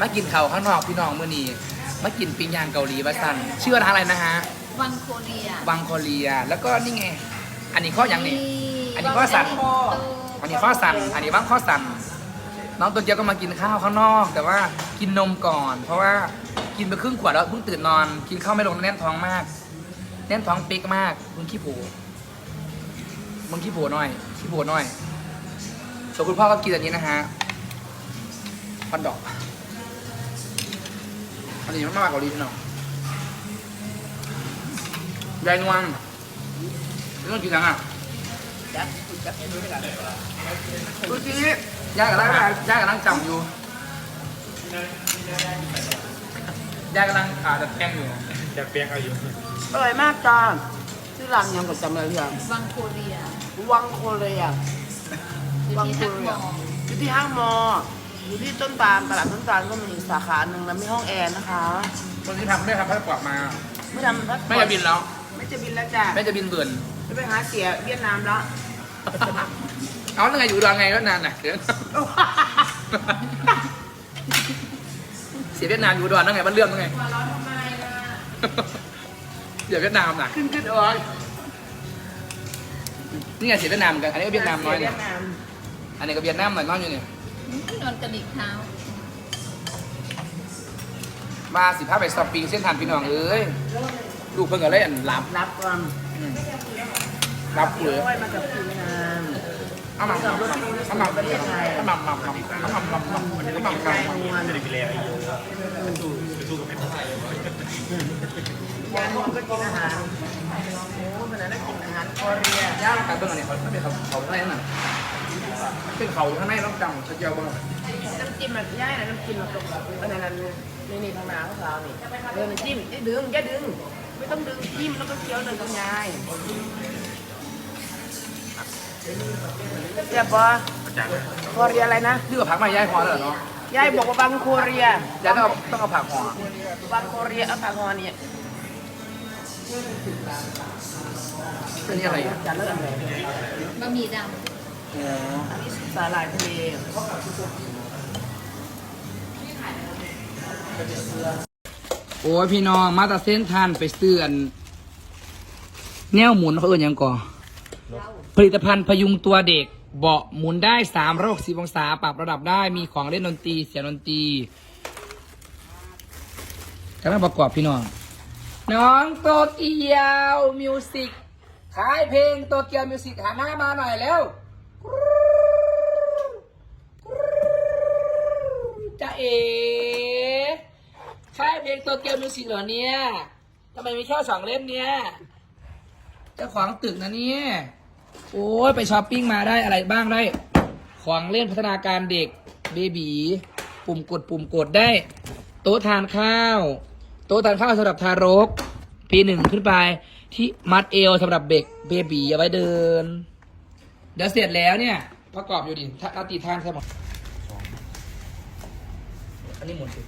มากินข้าวข้างนอกพี่น้องมื้อนี้มากินปิ้งย่างเกาหลีมาสั่นชื่อร้านอะไรนะฮะวังโคเรียวังโคเรียแล้วก็นี่ไง อันนี้ข้ออย่างนี้ อันนี้ข้อสั่น อันนี้ข้อสั่น อันนี้ว่างข้อสั่น น้องตัวเจียวก็มากินข้าวข้างนอก แต่ว่ากินนมก่อน เพราะว่ากินไปครึ่งขวดแล้วเพิ่งตื่นนอน กินข้าวไม่ลงแน่นท้องมาก แน่นท้องเป๊กมากมึงขี้โผมึงขี้โผหน่อยขี้โผหน่อยส่วนคุณพ่อก็กินอันนี้นะฮะฮอทดอก อันนี้มันมากกว่าลีพี่น้องยายนวลนี่ต้องกินยังอะจับจับให้ดูด้วยกันดูสิยายกำลังยายกำลังจำอยู่ยายกำลังอ่าดัดแปลงอยู่จะเปียกเอาอยู่อร่อยมากจ้าชื่อร้านยังก็จำอะไรอย่างวังโคเรียวังโคเรียอยู่วังที่โคทักเรีมยออยู่ที่ห้างมอ อยู่ที่ต้นตาลตลาดต้นตาลก็มีอีกสาขาหนึ่งแล้วมีห้องแอร์นะคะ คนที่ทำไม่ทำพัดกวาดมา ไม่ทำพัสไม่จะบินแล้ว ไม่จะบินแล้วจ้ะไม่จะบินเบื่อนจะไปหาเสียเวียดนามแล้วเอาแล้วไงอยู่อุดอนไงก็นานน่ะเดี๋ยวเสียเวียดนามอยู่อุดอนนั่งไงบ้านเรื่องนั่งไงมาร้อนทำไมล่ะเสียเวียดนามน่ะขึ้นขึ้นออกนี่ไงเสียเวียดนามกัน อันนี้ก็เวียดนามน้อยเนี่ยเวีดนามอันนี้ก็เวียดนามหน่อยน้อยอยู่เนี่ย นอนกระดิกเท้า มาสิบห้าไปสตปริงเส้นทานพี่น้องเอ้ยดูเพิ่งก็เลยอันหลับรับก่อนหลับเลเดี๋ยยวไว้มากับพี่นานเอาหมักหมักเอาหมักเอาหมักหมักหมักเอาหมักหมักหมักเอาหมักหมักหมักยานอนก็กินอาหารโอ้ขนาดนั้นกินอาหารคอเรียย่างกลายเป็นอะไรเขาไม่เป็นเขาเขาอะไรนั่นน่ะ เป็นเขาข้างในต้องจำเชียวบ้างน้ำจิ้มแบบย่ายนะน้ำจิ้มแบบอันนั้นนี่นี่ทางน้ำของเรานี่เดินจิ้มอย่าดึงอย่าดึง ไม่ต้องดึงจิ้มแล้วก็เคี้ยวเดินตรงยายเจ็บปะอาจารย์โคเรียอะไรนะนี่ก็ผักมาย่ายพอแล้วเหรอเนาะยายบอกว่าบางโคเรียย่ายต้องเอาต้องเอาผักห่อบางโคเรียเอาผักฮอนี่เป็นนี่อะไรอะจะเริ่มเลยบะหมี่ดอ๋ ออันนี้สาหร่ายทะเลโอ้ยพี่น้องมาตาเส้นทานไปเสื่อนแนวหมุนเขาเอื่นยังก่อ ผลิตภัณฑ์พยุงตัวเด็ก เบาะหมุนได้สามร้อยหกสิบองศาปรับระดับได้มีของเล่นดนตรีเสียงดนตรีกำลังประกอบพี่น้อง น้องโตเกียวมิวสิกขายเพลงโตเกียวมิวสิกหันหน้ามาหน่อยแล้ว จะเอ๋ขายเพลงโตเกียวมิวสิกเหรอเนี่ยทำไมมีแค่สองเล่มเนี่ยเจ้าของตึกนะเนี่ยโอ้ยไปช้อปปิ้งมาได้อะไรบ้างได้ ของเล่นพัฒนาการเด็กเบบีปุ่มกดปุ่มกดได้ โต๊ะทานข้าว โต๊ะทานข้าวสำหรับทารก ปีหนึ่งขึ้นไปที่มัดเอวสำหรับเด็กเบบีเอาไว้เดิน เดี๋ยวเสร็จแล้วเนี่ย ประกอบอยู่ดิถ้าเอาตีทานใช่หมดอันนี้หมดสิ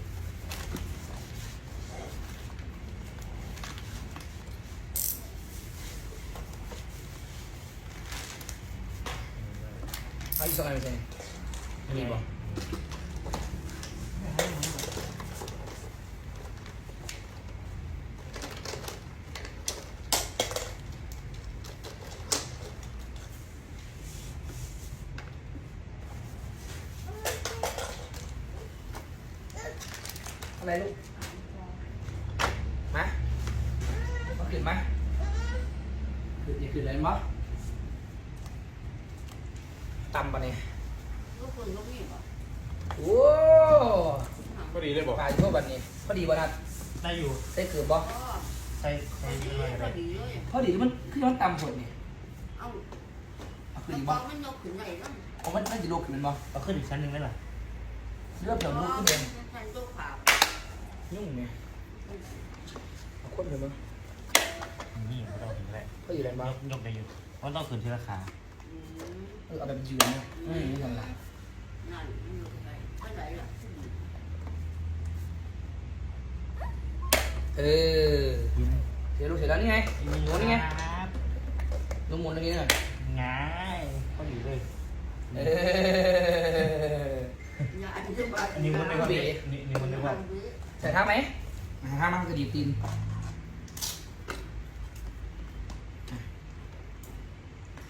อาอีกสองอันไปใช่อันนี้บอก อะไรลูกมามาขึ้นมาขึ้นอย่าขึ้นเลยมั้ตำปะเนี่ยลูกคุณลูกพี่บอกโอ้ก็ดีเลยบอกปลาชั่วบัดนี้พอดีบ่นัดได้อยู่ใส่เกลือบ่ใช่ใช่ด้วยอะไรดีเลยพอดีมันคือมันตำผดนี่เอาเอาคือแล้วดีบบ่อกมันยกขึ้นไหนบ้างเอามันมันจะลุกขึ้นมันบ่เอาขึ้นอีกชั้นหนึ่งไหมล่ะเลือกเดี๋ยวลุกขึ้นเองแทนตัวขาว ยุ่งเนี่ยเอาคนเถอะมั้งนี่ไม่ต้องถึงแหละพอดีอะไรยบ้างกยกได้อยู่เพราะต้องขึ้นที่ราคาเออเอาแบบยืนเนี่ยอืมนี่ทำไรนั่นอยู่ไหนเท่าไหร่ล่ะเออเดี๋ยวลูกเสร็จแล้วนี่ไงหมุนนี่ไงครับลูกหมุนตรงนี้หน่อยง่ายก็ดีเลยเออนิ้วมันไม่ว่านิ้วนิ้วมันไม่ว่า ใส่ท่าไหมอ่าท่ามันกระดีบตีน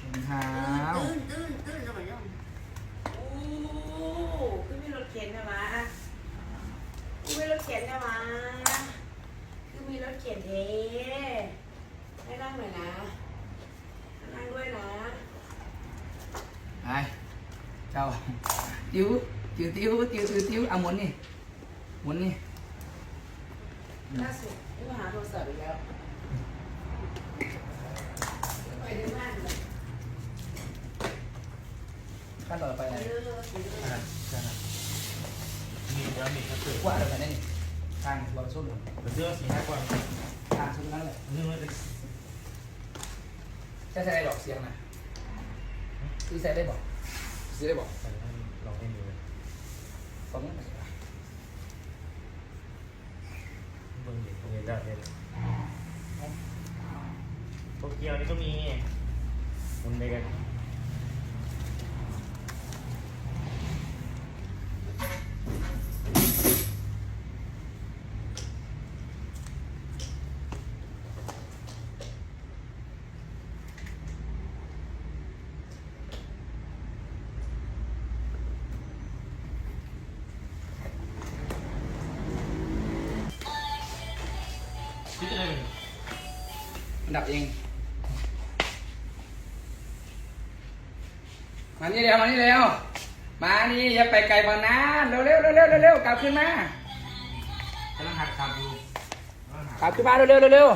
รองเท้าโอ้คือมีรถเข็นใช่ไหมคือมีรถเข็นใช่ไหมคือมีรถเข็นเด้ให้นั่งหน่อยนะนั่งด้วยนะไปเจ้า ติ้วติ้วติ้วติ้วติ้วติ้วเอาหมุนนี่หมุนนี่ ล่าสุดนี่มาหาโทรศัพท์อีกแล้วไปดูบ้านเลย ขั้นต่อไปอะไรอ่าใช่นะมีแล้วมีกระสือว่าอะไรนี่ทางบอลสู้หรือกระสือสี่ห้ากว่าทางสู้นั่นเลยนึ่งเลยจะใช้ได้ดอกเสียงนะซื้อใช้ได้บอกซื้อได้บอกลองให้ดูเลยสองนั่นเบิ่งดิเห็นได้เห็น โตเกียวนี่ก็มีมันในกันคิดอะไรเป็นอันดับเอง มานี่เร็วมานี่เร็วมานี่อย่าไปไกลบางนานเร็วเร็วเร็วเร็วเร็วเร็วกลับขึ้นมากำลังหัดขับอยู่กำลังหัดกลับขึ้นมาเร็วเร็วเร็วเร็ว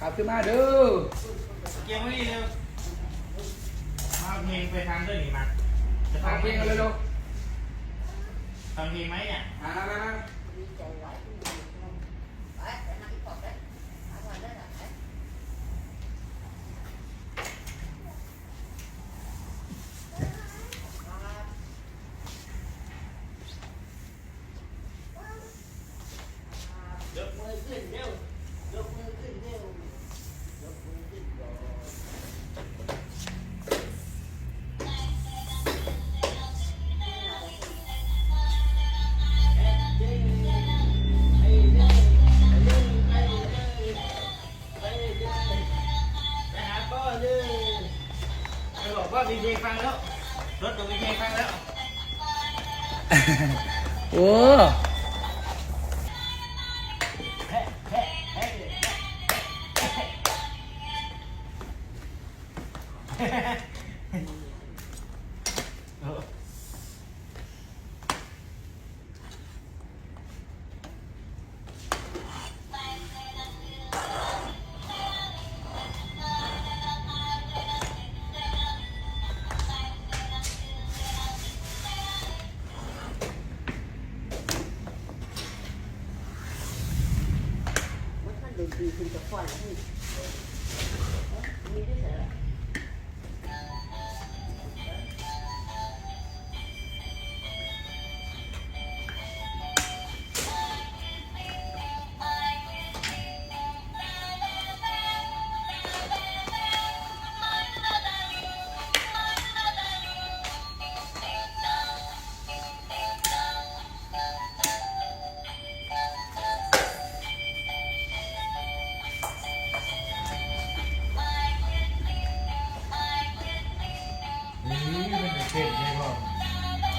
กลับขึ้นมาเด้อเกียงไม่ดีเลยมาเอาเพลงไปทางด้วยนี่มาจะฟัฟังงเพเพลลงงกันเร็วเร็วฟังเพลงไหมเนี่ยมามามามา ยกมือ ขึ้นเร็วยกมือขึ้นเร็วไปหาพ่อเลยไปบอกว่ามีเพลงฟังแล้ว รถก็มีเพลงฟังแล้ว โอ้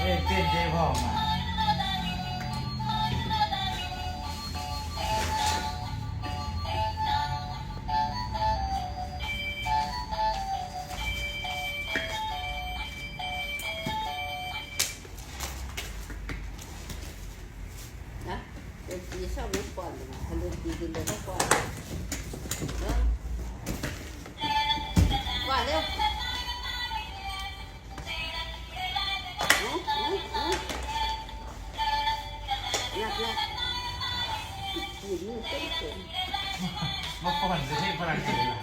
เอ้ยเต้นเจ๊พ่อมานะดนตรีชอบเล่นก่อน มาก่อนจะเต้นฝรั่งเศสล่ะ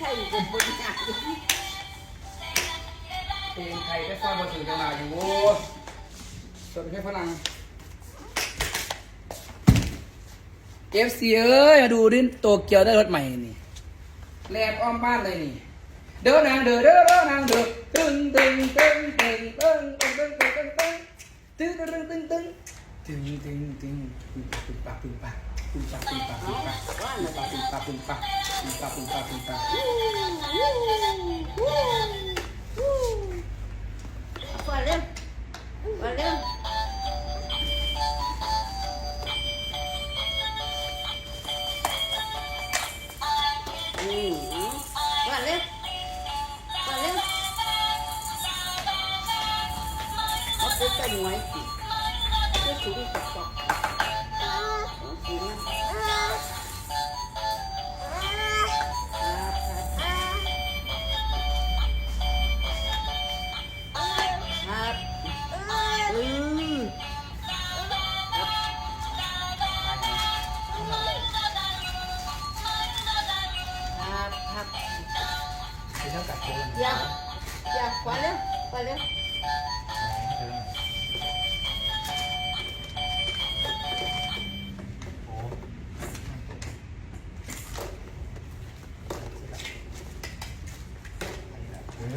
ใช่เป็นบนหนักเพลงไทยก็ฟังมาถึงจังหวะอยู่ส่วนเพลงฝรั่งเอฟซีเอ้ยมาดูดิโตเกียวได้รถใหม่นี่แลกอ้อมบ้านเลยนี่ เด้อนางเด้อเด้อเด้อนางเด้อตึงตึงตึงตึงตึงตึงตึงตึงตึงตึงตึงตึงตึงตึงตึงตึงตึงตึงตึงปึ้งปะปึ้งปะปึ้งปะปึ้งปะปึ้งปะว่าอะไรปึ้งปะปึ้งปะปึ้ง ปะปึ้งปะปึ้งปะว่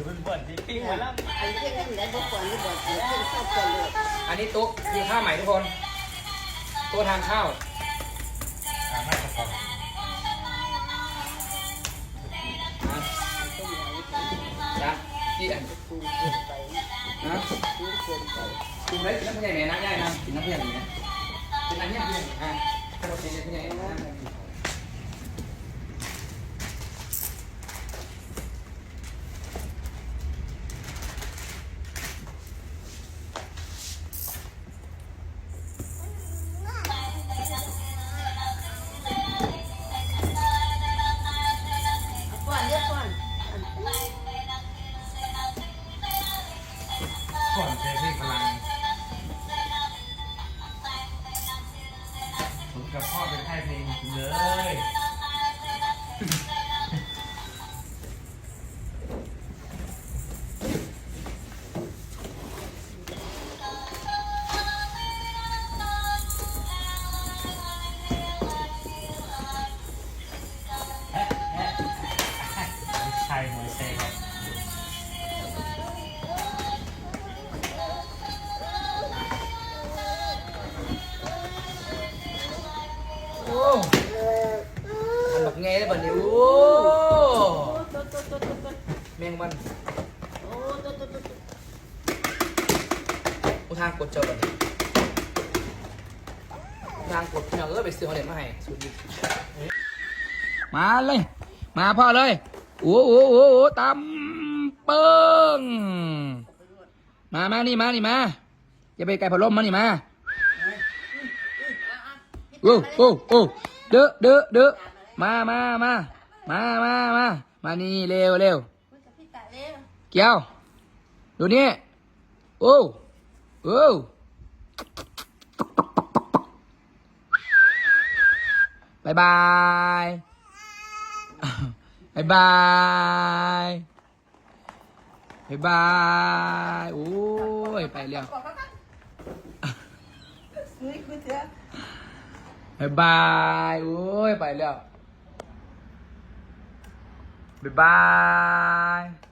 เพิ่นบ่นสิปิ้งมาแล้อันที่ขึ้นได้บ่ก่อนนี่บ่ขึ้นชอบก่นเลยอันนี้โต๊ะกินข้าวใหม่ทุกคนตัวทานข้าวอ่ามาสักก่อนจ้ะกี่อันนะกินไลยกินน้ำผู้ใหญ่ไหนนะยายนะกินน้ำผู้ใหญ่ไหนเป็นอันเนี้ยผู้ใหญ่อะถ้าเรากินน้ำผู้ใหญ่น ก่อนใช้ที่พลังผมกับพ่อเป็นค่ายเพลงเลยใช่หัวเซ่ครับ ทำแบบไงได้บ้างเนี่ยโอ้ตัวตัวตัวตัวตัวแมงวันโอ้ตัวตัวตัวอุทางกดเจ้าบ้างทางกดพี่น้องเออไปซื้อของเด็ดมาให้สุดดีมาเลย มาพ่อเลยโอ้โหโอ้โหตำเปิ้งมามานี่มานี่มาอย่าไปไกลพัดลมมานี่มาโอ้โอ้โอ้เด้อเด้อเด้อ มามามามามามามานี่เร็วเร็วพี่ตาเร็วเกียวดูนี่โอ้โอ้บายบายบายบายบายบายโอ้ยไปแล้วนี่คือเถอะบายบายโอ้ยไปแล้ว บ๊ายบาย